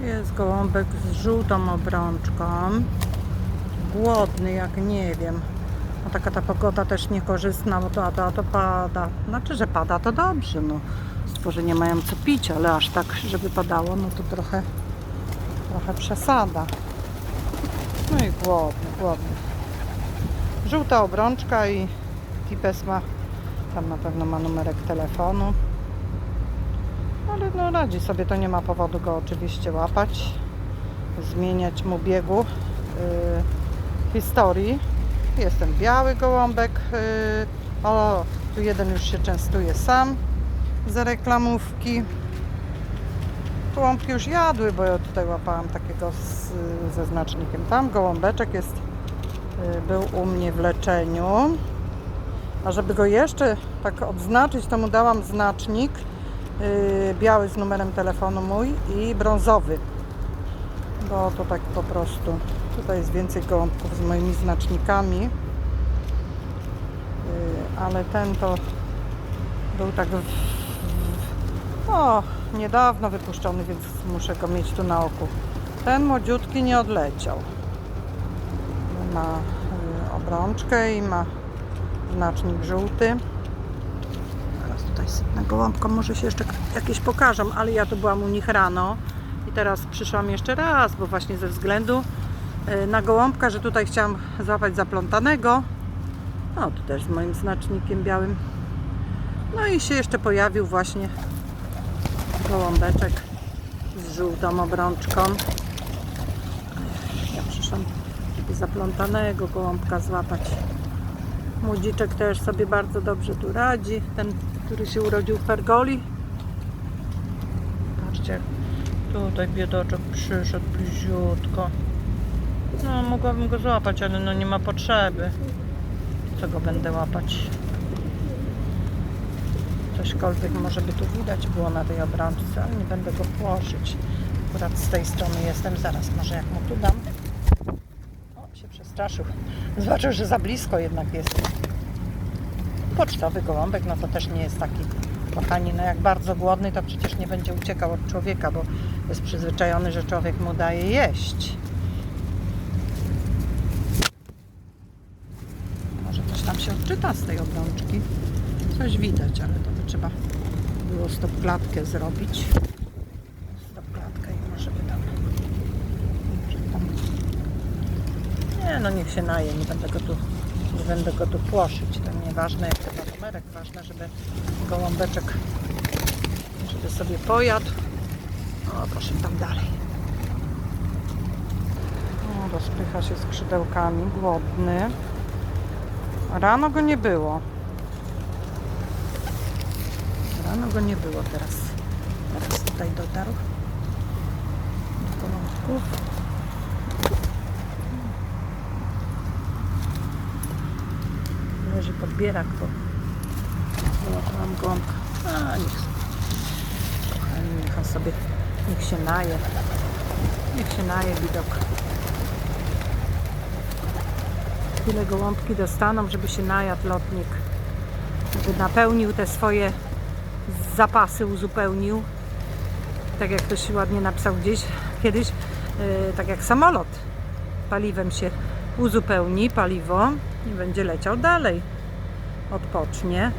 Jest gołąbek z żółtą obrączką. Głodny jak nie wiem. A taka ta pogoda też niekorzystna, bo to, a to, a to pada. Znaczy, że pada to dobrze. No. Stworzenia mają co pić, ale aż tak, żeby padało, no to trochę, trochę przesada. No i głodny, głodny. Żółta obrączka i Tipes ma, tam na pewno ma numerek telefonu. Ale no radzi sobie, to nie ma powodu go oczywiście łapać, zmieniać mu biegu yy, historii. Jest ten biały gołąbek. Yy, o, tu jeden już się częstuje sam za reklamówki. Gołąbki już jadły, bo ja tutaj łapałam takiego z, ze znacznikiem. Tam gołąbeczek jest, yy, był u mnie w leczeniu. A żeby go jeszcze tak odznaczyć, to mu dałam znacznik biały z numerem telefonu mój i brązowy. Bo to tak po prostu. Tutaj jest więcej gołąbków z moimi znacznikami. Yy, ale ten to był tak w, o, niedawno wypuszczony, więc muszę go mieć tu na oku. Ten młodziutki nie odleciał. Ma yy, obrączkę i ma znacznik żółty. Tutaj sypnę gołąbką, może się jeszcze jakieś pokażą, ale ja tu byłam u nich rano i teraz przyszłam jeszcze raz, bo właśnie ze względu y, na gołąbka, że tutaj chciałam złapać zaplątanego. No, tu też z moim znacznikiem białym. No i się jeszcze pojawił właśnie gołąbeczek z żółtą obrączką. Ja przyszłam żeby zaplątanego gołąbka złapać. Młodziczek też sobie bardzo dobrze tu radzi. Ten, który się urodził w Pergoli. Patrzcie, tutaj biedoczek przyszedł bliziutko. No, mogłabym go złapać, ale no nie ma potrzeby. Co go będę łapać? Cośkolwiek może by tu widać było na tej obrączce, ale nie będę go płoszyć. Akurat z tej strony jestem. Zaraz może jak mu tu dam. O, się przestraszył. Zobaczył, że za blisko jednak jest. Pocztowy gołąbek, no to też nie jest taki, kochani, no jak bardzo głodny, to przecież nie będzie uciekał od człowieka, bo jest przyzwyczajony, że człowiek mu daje jeść. Może coś tam się odczyta z tej obrączki. Coś widać, ale to by trzeba było stopklatkę zrobić. Stopklatkę i może by tam... Nie, no niech się naje, nie będę go tu, nie będę go tu płoszyć. To nieważne jak ma numerek, ważne, żeby gołąbeczek, żeby sobie pojadł. O, proszę tam dalej. O, rozpycha się skrzydełkami, głodny. Rano go nie było. Rano go nie było teraz. Teraz tutaj dotarł do gołąbków. Leży podbierak, bo zobaczyłam gąbka. A, niech kochani, niech on sobie, niech się naje. Niech się naje widok. Tyle gołąbki dostaną, żeby się najadł lotnik. Żeby napełnił te swoje zapasy, uzupełnił. Tak jak ktoś ładnie napisał gdzieś kiedyś, yy, tak jak samolot. Paliwem się uzupełni paliwo i będzie leciał dalej. Odpocznie.